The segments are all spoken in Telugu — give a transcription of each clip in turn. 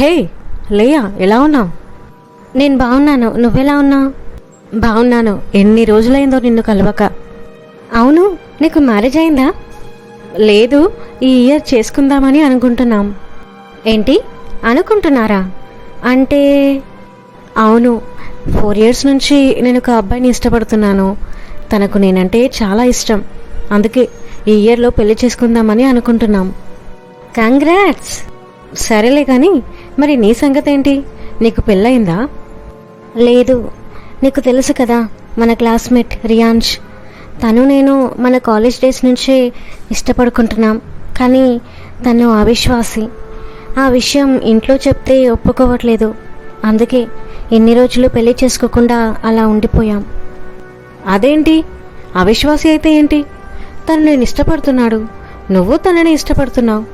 హే లేయా ఎలా ఉన్నావు? నేను బాగున్నాను. నువ్వెలా ఉన్నావు? బాగున్నాను. ఎన్ని రోజులైందో నిన్ను కలవక. అవును నీకు మ్యారేజ్ అయిందా? లేదు ఈ ఇయర్ చేసుకుందామని అనుకుంటున్నాం. ఏంటి? అనుకుంటున్నారా? అంటే అవును. ఫోర్ ఇయర్స్ నుంచి నేను ఒక అబ్బాయిని ఇష్టపడుతున్నాను. తనకు నేనంటే చాలా ఇష్టం. అందుకే ఈ ఇయర్లో పెళ్ళి చేసుకుందామని అనుకుంటున్నాం. కంగ్రాట్స్! సరేలే కానీ మరి నీ సంగతి ఏంటి నీకు పెళ్ళయిందా? లేదు. నీకు తెలుసు కదా మన క్లాస్మేట్ రియాన్ష్ తను నేను మన కాలేజ్ డేస్ నుంచే ఇష్టపడుకుంటున్నాం. కానీ తను అవిశ్వాసి. ఆ విషయం ఇంట్లో చెప్తే ఒప్పుకోవట్లేదు. అందుకే ఎన్ని రోజులు పెళ్ళి చేసుకోకుండా అలా ఉండిపోయాం. అదేంటి? అవిశ్వాసి అయితే ఏంటి? తను నేను ఇష్టపడుతున్నాడు. నువ్వు తనని ఇష్టపడుతున్నావు.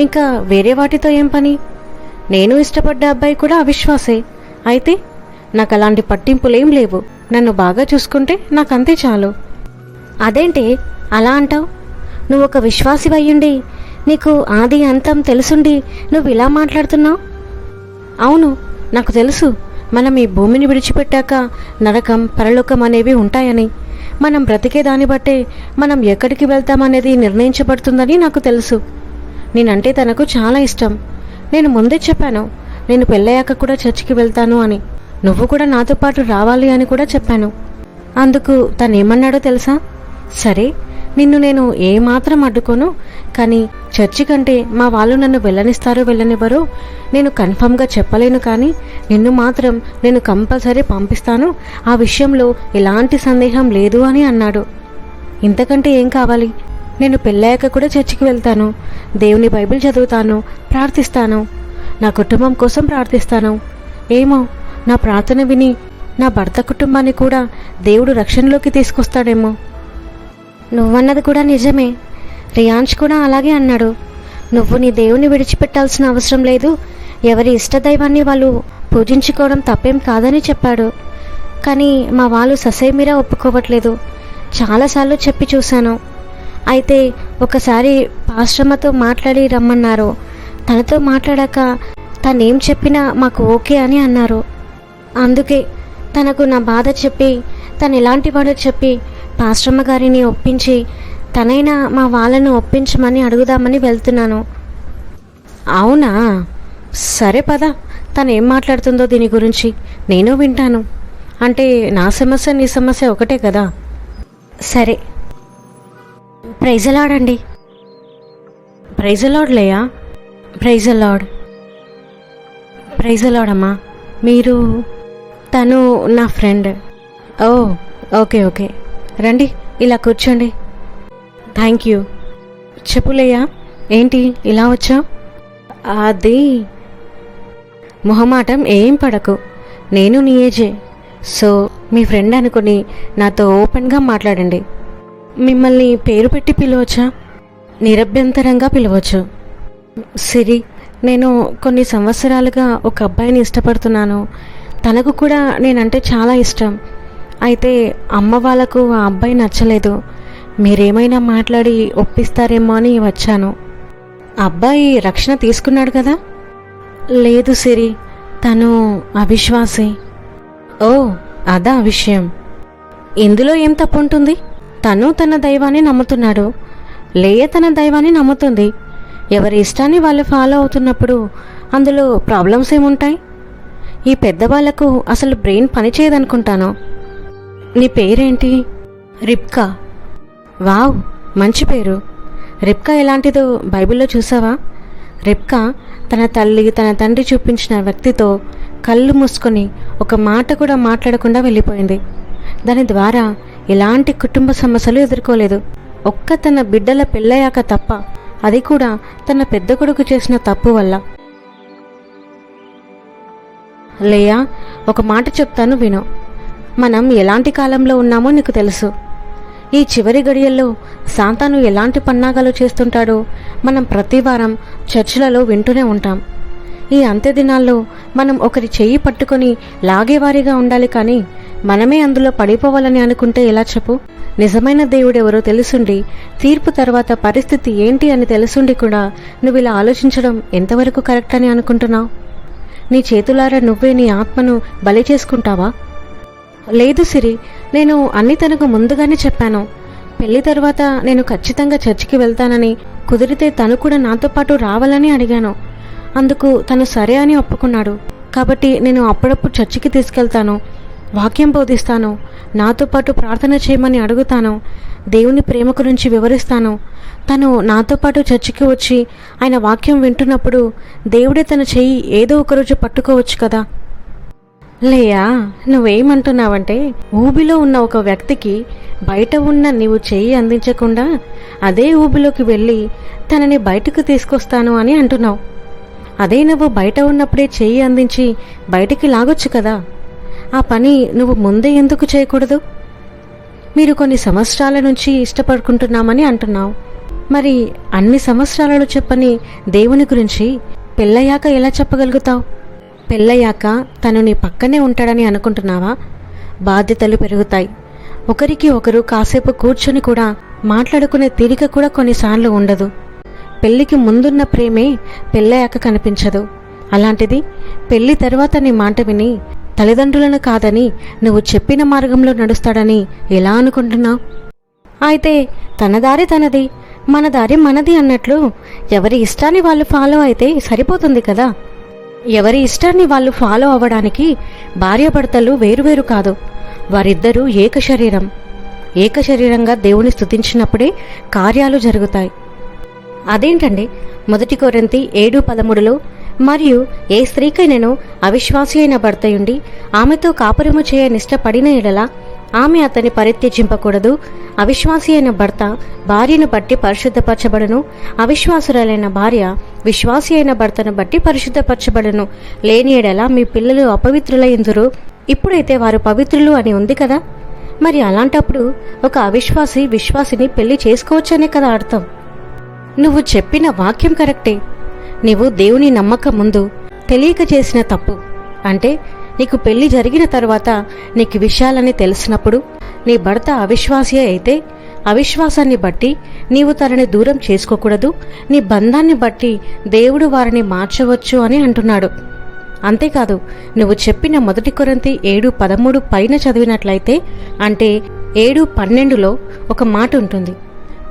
ఇంకా వేరే వాటితో ఏం పని? నేను ఇష్టపడ్డ అబ్బాయి కూడా అవిశ్వాసే. అయితే నాకు అలాంటి పట్టింపులేం లేవు. నన్ను బాగా చూసుకుంటే నాకు అంతే చాలు. అదేంటి అలా అంటావు? నువ్వు ఒక విశ్వాసివయ్యుండి నీకు ఆది అంతం తెలుసుండి నువ్వు ఇలా మాట్లాడుతున్నావు? అవును నాకు తెలుసు. మనం ఈ భూమిని విడిచిపెట్టాక నరకం పరలోకం అనేవి ఉంటాయని. మనం బ్రతికే దాన్ని బట్టే మనం ఎక్కడికి వెళ్తామనేది నిర్ణయించబడుతుందని నాకు తెలుసు. నేనంటే తనకు చాలా ఇష్టం. నేను ముందే చెప్పాను. నేను పెళ్ళయ్యాక కూడా చర్చికి వెళ్తాను అని. నువ్వు కూడా నాతో పాటు రావాలి అని కూడా చెప్పాను. అందుకు తనేమన్నాడో తెలుసా? సరే నిన్ను నేను ఏమాత్రం అడ్డుకోను కానీ చర్చి కంటే మా వాళ్ళు నన్ను వెళ్ళనిస్తారో వెళ్ళనివ్వరో నేను కన్ఫర్మ్గా చెప్పలేను కానీ నిన్ను మాత్రం నేను కంపల్సరీ పంపిస్తాను. ఆ విషయంలో ఎలాంటి సందేహం లేదు అని అన్నాడు. ఇంతకంటే ఏం కావాలి? నేను పెళ్ళాక కూడా చర్చికి వెళ్తాను. దేవుని బైబిల్ చదువుతాను ప్రార్థిస్తాను. నా కుటుంబం కోసం ప్రార్థిస్తాను. ఏమో నా ప్రార్థన విని నా భర్త కుటుంబాన్ని కూడా దేవుడు రక్షణలోకి తీసుకొస్తాడేమో. నువ్వన్నది కూడా నిజమే. రియాన్ష్ కూడా అలాగే అన్నాడు. నువ్వు నీ దేవుని విడిచిపెట్టాల్సిన అవసరం లేదు. ఎవరి ఇష్టదైవాన్ని వాళ్ళు పూజించుకోవడం తప్పేం కాదని చెప్పాడు. కానీ మా వాళ్ళు ససేమిరా ఒప్పుకోవట్లేదు. చాలాసార్లు చెప్పి చూశాను. అయితే ఒకసారి పాశ్రమతో మాట్లాడి రమ్మన్నారు. తనతో మాట్లాడాక తనేం చెప్పినా మాకు ఓకే అని అన్నారు. అందుకే తనకు నా బాధ చెప్పి తను ఎలాంటి వాడో చెప్పి పాశ్రమ గారిని ఒప్పించి తనైనా మా వాళ్ళను ఒప్పించమని అడుగుదామని వెళ్తున్నాను. అవునా? సరే పద. తను ఏం మాట్లాడుతుందో దీని గురించి నేను వింటాను. అంటే నా సమస్య నీ సమస్య ఒకటే కదా? సరే. ప్రైజలాడండి ప్రైజలాడ్ లేయా? ప్రైజలాడ్ ప్రైజలాడమ్మా మీరు తను నా ఫ్రెండ్. ఓ ఓకే ఓకే. రండి ఇలా కూర్చోండి. Thank you. చెప్పులేయా ఏంటి ఇలా వచ్చావు? అది మొహమాటం ఏం పడకు. నేను నీ ఏజే. సో మీ ఫ్రెండ్ అనుకుని నాతో ఓపెన్గా మాట్లాడండి. మిమ్మల్ని పేరు పెట్టి పిలవచ్చా? నిరభ్యంతరంగా పిలవచ్చు. సిరి నేను కొన్ని సంవత్సరాలుగా ఒక అబ్బాయిని ఇష్టపడుతున్నాను. తనకు కూడా నేనంటే చాలా ఇష్టం. అయితే అమ్మ వాళ్ళకు ఆ అబ్బాయి నచ్చలేదు. మీరేమైనా మాట్లాడి ఒప్పిస్తారేమో అని వచ్చాను. అబ్బాయి రక్షణ తీసుకున్నాడు కదా? లేదు సిరి తను అవిశ్వాసి. ఓ అదా విషయం. ఇందులో ఏం తప్పు ఉంటుంది తను తన దైవాన్ని నమ్ముతున్నాడు. లేయ తన దైవాన్ని నమ్ముతుంది. ఎవరి ఇష్టాన్ని వాళ్ళు ఫాలో అవుతున్నప్పుడు అందులో ప్రాబ్లమ్స్ ఏముంటాయి? ఈ పెద్దవాళ్ళకు అసలు బ్రెయిన్ పనిచేయదనుకుంటాను. నీ పేరేంటి? రిప్కా వావ్ మంచి పేరు. రిప్కా ఎలాంటిదో బైబిల్లో చూసావా? రిప్కా తన తల్లి తన తండ్రి చూపించిన వ్యక్తితో కళ్ళు మూసుకొని ఒక మాట కూడా మాట్లాడకుండా వెళ్ళిపోయింది. దాని ద్వారా ఎలాంటి కుటుంబ సమస్యలు ఎదుర్కోలేదు. ఒక్క తన బిడ్డల పెళ్ళయ్యాక తప్ప అది కూడా తన పెద్ద కొడుకు చేసిన తప్పు వల్ల. లేయా ఒక మాట చెప్తాను విను. మనం ఎలాంటి కాలంలో ఉన్నామో నీకు తెలుసు. ఈ చివరి గడియల్లో సాంతాను ఎలాంటి పన్నాగాలు చేస్తుంటాడో మనం ప్రతివారం చర్చిలలో వింటూనే ఉంటాం. ఈ అంత్యదినాల్లో మనం ఒకరి చెయ్యి పట్టుకొని లాగేవారిగా ఉండాలి కానీ మనమే అందులో పడిపోవాలని అనుకుంటే ఎలా చెప్పు? నిజమైన దేవుడెవరో తెలుసుండి తీర్పు తర్వాత పరిస్థితి ఏంటి అని తెలుసుండి కూడా నువ్వు ఇలా ఆలోచించడం ఎంతవరకు కరెక్ట్ అని అనుకుంటున్నావు? నీ చేతులారా నువ్వే నీ ఆత్మను బలి చేసుకుంటావా? లేదు సిరి నేను అన్ని తనకు ముందుగానే చెప్పాను. పెళ్ళి తర్వాత నేను ఖచ్చితంగా చర్చికి వెళ్తానని కుదిరితే తను కూడా నాతో పాటు రావాలని అడిగాను. అందుకు తను సరే అని ఒప్పుకున్నాడు. కాబట్టి నేను అప్పుడప్పుడు చర్చికి తీసుకెళ్తాను వాక్యం బోధిస్తాను నాతో పాటు ప్రార్థన చేయమని అడుగుతాను దేవుని ప్రేమ గురించి వివరిస్తాను. తను నాతో పాటు చర్చికి వచ్చి ఆయన వాక్యం వింటున్నప్పుడు దేవుడే తన చెయ్యి ఏదో ఒకరోజు పట్టుకోవచ్చు కదా? లేయా నువ్వేమంటున్నావంటే ఊబిలో ఉన్న ఒక వ్యక్తికి బయట ఉన్న నీవు చెయ్యి అందించకుండా అదే ఊబిలోకి వెళ్ళి తనని బయటకు తీసుకొస్తాను అని అంటున్నావు. అదే నువ్వు బయట ఉన్నప్పుడే చెయ్యి అందించి బయటికి లాగొచ్చు కదా. ఆ పని నువ్వు ముందే ఎందుకు చేయకూడదు? మీరు కొన్ని సంవత్సరాల నుంచి ఇష్టపడుకుంటున్నామని అంటున్నావు. మరి అన్ని సంవత్సరాలలో చెప్పని దేవుని గురించి పెళ్ళయ్యాక ఎలా చెప్పగలుగుతావు? పెళ్ళయ్యాక తను నీ పక్కనే ఉంటాడని అనుకుంటున్నావా? బాధ్యతలు పెరుగుతాయి. ఒకరికి ఒకరు కాసేపు కూర్చొని కూడా మాట్లాడుకునే తీరిక కూడా కొన్నిసార్లు ఉండదు. పెళ్ళికి ముందున్న ప్రేమే పెళ్ళయ్యాక కనిపించదు. అలాంటిది పెళ్ళి తర్వాత నీ మాట విని తల్లిదండ్రులను కాదని నువ్వు చెప్పిన మార్గంలో నడుస్తాడని ఎలా అనుకుంటున్నావు? అయితే తన దారి తనది మన దారి మనది అన్నట్లు ఎవరి ఇష్టాన్ని వాళ్ళు ఫాలో అయితే సరిపోతుంది కదా? ఎవరి ఇష్టాన్ని వాళ్ళు ఫాలో అవ్వడానికి భార్యాభర్తలు వేరువేరు కాదు. వారిద్దరూ ఏక శరీరం ఏక శరీరంగా దేవుని స్థుతించినప్పుడే కార్యాలు జరుగుతాయి. అదేంటండి? మొదటి కొరంతి ఏడు పదమూడులో మరియు ఏ స్త్రీకైనను అవిశ్వాసి అయిన భర్తయుండి ఆమెతో కాపురము చేయనిష్టపడిన ఎడల ఆమె అతని పరిత్యజింపకూడదు. అవిశ్వాసి అయిన భర్త భార్యను బట్టి పరిశుద్ధపరచబడును. అవిశ్వాసురాలైన భార్య విశ్వాసి అయిన భర్తను బట్టి పరిశుద్ధపరచబడును. లేని ఎడల మీ పిల్లలు అపవిత్రులైందురు ఇప్పుడైతే వారు పవిత్రులు అని ఉంది కదా? మరి అలాంటప్పుడు ఒక అవిశ్వాసి విశ్వాసిని పెళ్ళి చేసుకోవచ్చనే కదా అర్థం. నువ్వు చెప్పిన వాక్యం కరెక్టే. నీవు దేవుని నమ్మక ముందు తెలియక చేసిన తప్పు. అంటే నీకు పెళ్ళి జరిగిన తర్వాత నీకు విషయాలని తెలిసినప్పుడు నీ భర్త అవిశ్వాసి అయితే అవిశ్వాసాన్ని బట్టి నీవు తనని దూరం చేసుకోకూడదు నీ బంధాన్ని బట్టి దేవుడు వారిని మార్చవచ్చు అని అంటున్నాడు. అంతేకాదు నువ్వు చెప్పిన మొదటి కొరంతి ఏడు పదమూడు పైన చదివినట్లయితే అంటే ఏడు పన్నెండులో ఒక మాట ఉంటుంది.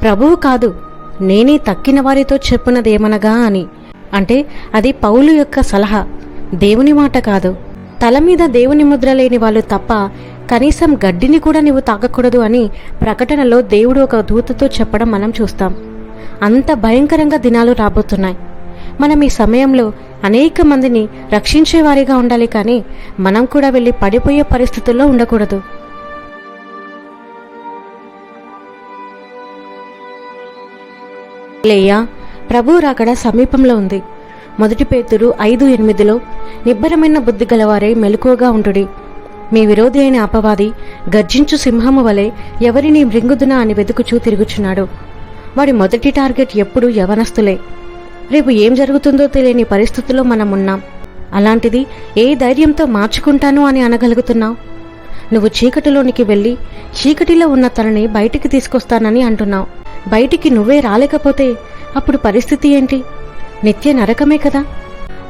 ప్రభువు కాదు నేనే తక్కిన వారితో చెప్పున్నదేమనగా అని. అంటే అది పౌలు యొక్క సలహా. దేవుని మాట కాదు. తల మీద దేవుని ముద్ర లేని వాళ్ళు తప్ప కనీసం గడ్డిని కూడా నీవు తాగకూడదు అని ప్రకటనలో దేవుడు ఒక దూతతో చెప్పడం మనం చూస్తాం. అంత భయంకరంగా దినాలు రాబోతున్నాయి. మనం ఈ సమయంలో అనేక మందిని రక్షించేవారిగా ఉండాలి కానీ మనం కూడా వెళ్ళి పడిపోయే పరిస్థితుల్లో ఉండకూడదు. లేయా ప్రభు రాకడ సమీపంలో ఉంది. మొదటి పేతురు ఐదు ఎనిమిదిలో నిబ్బరమైన బుద్ధి గలవారే మెలకువగా ఉండుడి. మీ విరోధి అయిన అపవాది గర్జించు సింహము వలె ఎవరిని మృంగుదునా అని వెతుకుచూ తిరుగుచున్నాడు. వాడి మొదటి టార్గెట్ ఎప్పుడు యవనస్తులే. రేపు ఏం జరుగుతుందో తెలియని పరిస్థితుల్లో మనం ఉన్నాం అలాంటిది ఏ ధైర్యంతో మార్చుకుంటాను అని అనగలుగుతున్నావు? నువ్వు చీకటిలోనికి వెళ్ళి చీకటిలో ఉన్న తనని బయటికి తీసుకొస్తానని అంటున్నావు. బయటికి నువ్వే రాలేకపోతే అప్పుడు పరిస్థితి ఏంటి? నిత్య నరకమే కదా.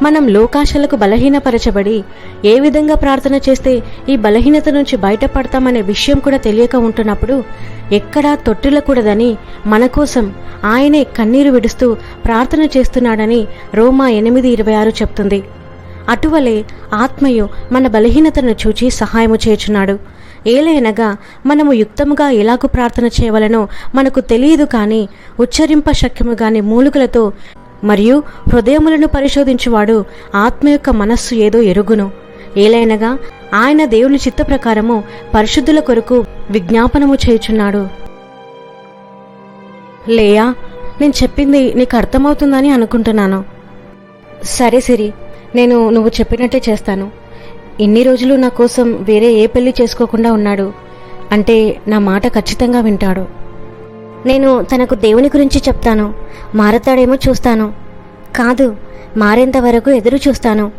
మనం లోకాశలకు బలహీనపరచబడి ఏ విధంగా ప్రార్థన చేస్తే ఈ బలహీనత నుంచి బయటపడతామనే విషయం కూడా తెలియక ఉంటున్నప్పుడు ఎక్కడా తొట్టిల్లకూడదని మన కోసం ఆయనే కన్నీరు విడుస్తూ ప్రార్థన చేస్తున్నాడని రోమా ఎనిమిది ఇరవై ఆరు చెప్తుంది. అటువలే ఆత్మయు మన బలహీనతను చూచి సహాయము చేచున్నాడు ఏలైనగా మనము యుక్తముగా ఎలాగు ప్రార్థన చేయవలనో మనకు తెలియదు కానీ ఉచ్చరింప శక్యము గాని మూలుకలతో మరియు హృదయములను పరిశోధించువాడు ఆత్మ యొక్క మనస్సు ఏదో ఎరుగును. ఏలైనగా ఆయన దేవుని చిత్త ప్రకారము పరిశుద్ధుల కొరకు విజ్ఞాపనము చేయుచున్నాడు. లేయా నేను చెప్పింది నీకు అర్థమవుతుందని అనుకుంటున్నాను. సరే సిరి నేను నువ్వు చెప్పినట్టే చేస్తాను. ఇన్ని రోజులు నా కోసం వేరే ఏ పెళ్ళి చేసుకోకుండా ఉన్నాడు. అంటే నా మాట ఖచ్చితంగా వింటాడు. నేను తనకు దేవుని గురించి చెప్తాను. మారతాడేమో చూస్తాను. కాదు మారేంత వరకు ఎదురు చూస్తాను.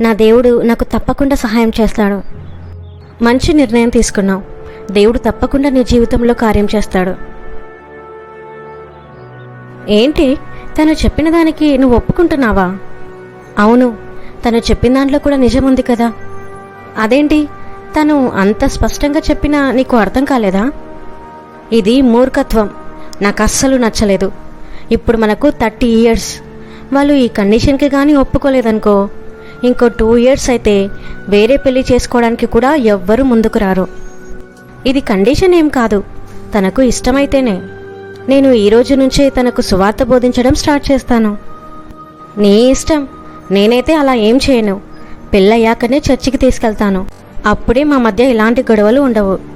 నా దేవుడు నాకు తప్పకుండా సహాయం చేస్తాడు. మంచి నిర్ణయం తీసుకున్నావు. దేవుడు తప్పకుండా నీ జీవితంలో కార్యం చేస్తాడు. ఏంటి? తను చెప్పిన దానికి నువ్వు ఒప్పుకుంటున్నావా? అవును. తను చెప్పిన దాంట్లో కూడా నిజం ఉంది కదా. అదేంటి? తను అంత స్పష్టంగా చెప్పినా నీకు అర్థం కాలేదా? ఇది మూర్ఖత్వం. నాకు అస్సలు నచ్చలేదు. ఇప్పుడు మనకు థర్టీ ఇయర్స్. వాళ్ళు ఈ కండిషన్కి కానీ ఒప్పుకోలేదనుకో ఇంకో టూ ఇయర్స్ అయితే వేరే పెళ్ళి చేసుకోవడానికి కూడా ఎవ్వరూ ముందుకు రారు. ఇది కండిషన్ ఏం కాదు. తనకు ఇష్టమైతేనే. నేను ఈ రోజు నుంచే తనకు సువార్త బోధించడం స్టార్ట్ చేస్తాను. నీ ఇష్టం. నేనైతే అలా ఏం చేయను. పెళ్ళయ్యాకనే చర్చికి తీసుకెళ్తాను. అప్పుడే మా మధ్య ఇలాంటి గొడవలు ఉండవు.